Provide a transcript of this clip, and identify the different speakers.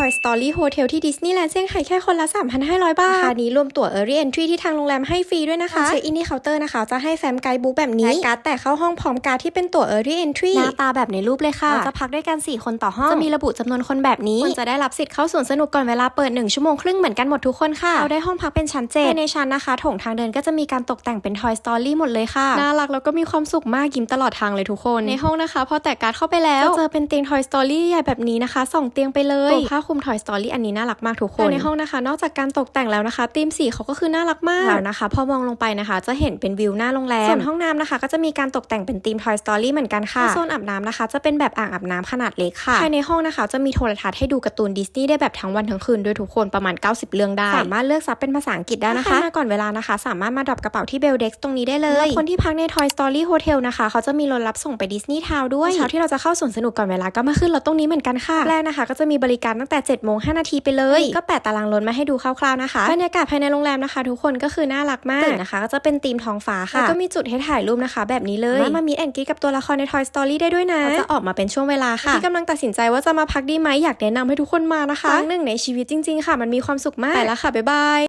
Speaker 1: Toy Story Hotel ที่ดิสนีย์แลนด์เซี่ยงไฮ้แค่คนละ 3,500 บาทราคานี้รวมตั๋ว Early Entry ที่ทางโรงแรมให้ฟรีด้วยนะคะเช็คอินที่เคาน์เตอร์นะคะ จะให้แฟ้มไกด์บุ๊กแบบนี้และการ์ดแต่เข้าห้องพร้อมการ์ดที่เป็นตั๋ว Early Entry หน้าตาแบบในรูปเลยค่ะเราจะพักด้วยกัน 4 คนต่อห้อง จะมีระบุจำนวนคนแบบนี้คุณจะได้รับสิทธิ์เข้าสวนสนุกก่อนเวลาเปิด 1 ชั่วโมงครึ่งเหมือนกันหมดทุกคนค่ะเราได้ห้องพักเป็นชั้นเจ็ดภายในชั้นนะคะโถงทางเดินก็จะมีการตกแต่งเป็น Toy Story หมดเลยค่ะน่ารักแล้วก็มีความสุขมากยิ้มตลอดทางเลยทุกคนในห้องนะคะพอแตะการ์ดเข้าไปแล้วจะเจอเป็นเตียง Toy Story ใหญ่แบบนี้นะคะสองเตียงไปเลยตัวผ้าคลุม Toy Story อันนี้น่ารักมากทุกคนในห้องนะคะ นอกจากการตกแต่งแล้วนะคะธีมสีเขาก็คือน่ารักมากแล้วนะคะ พอมองลงไปนะคะ จะเห็นเป็นวิวหน้าโรงแรมส่วนห้องน้ำนะคะ ก็จะมีการตกแต่งเป็นธีม Toy Story เหมือนกันค่ะโซนอาบน้ำนะคะ จะเป็นแบบอ่างอาบน้ำขนาดเล็กค่ะภายในห้องนะคะจะมีโทรทัศน์ให้ดูการ์ตูนดิสนีย์ได้แบบทั้งวันทั้งคืนด้วยทุกคนประมาณ 90 เรื่องได้ สามารถเลือกซับเป็นภาษาอังกฤษได้นะคะมาก่อนเวลานะคะ สามารถมาดรอปกระเป๋าที่เบลเด็กตรงนี้ได้เลยคนที่พักใน Toy Story Hotel นะคะเขาจะมีรถรับส่งไปดิสนีย์ทาวด้วยเช้าที่เราจะเข้าสวนสนุกก่อนเวลาก็มาขึ้นรถตรงนี้เหมือนกันค่ะแรกนะคะ ก็จะมีบริการตั้งแต่7จ็ดโมงห้นาทีไปเลยก็แปะตารางรถมาให้ดูคร่าวๆนะคะบรรยากาศภายในโรงแรมนะคะ ทุกคนก็คือน่ารักมากตื่นนะคะ ก็จะเป็นธีมท้องฟ้าค่ะแล้วก็มีจุดให้ถ่ายรูปนะคะ แบบนี้เลยมามีแอนกี้กับตัวละครใน Toy Story ได้ด้วยนะจะออกมาเป็นช่วงเวลาค่ะที่กำลังตัดสินใจว่าจะมาพักดีไหมอยากแนะนำให้ทุกคนมานะคะครั้งหนึ่งในชีวิตจริงๆค่ะ มันมีความสุขมากไปแล้วค่ะบ๊ายบาย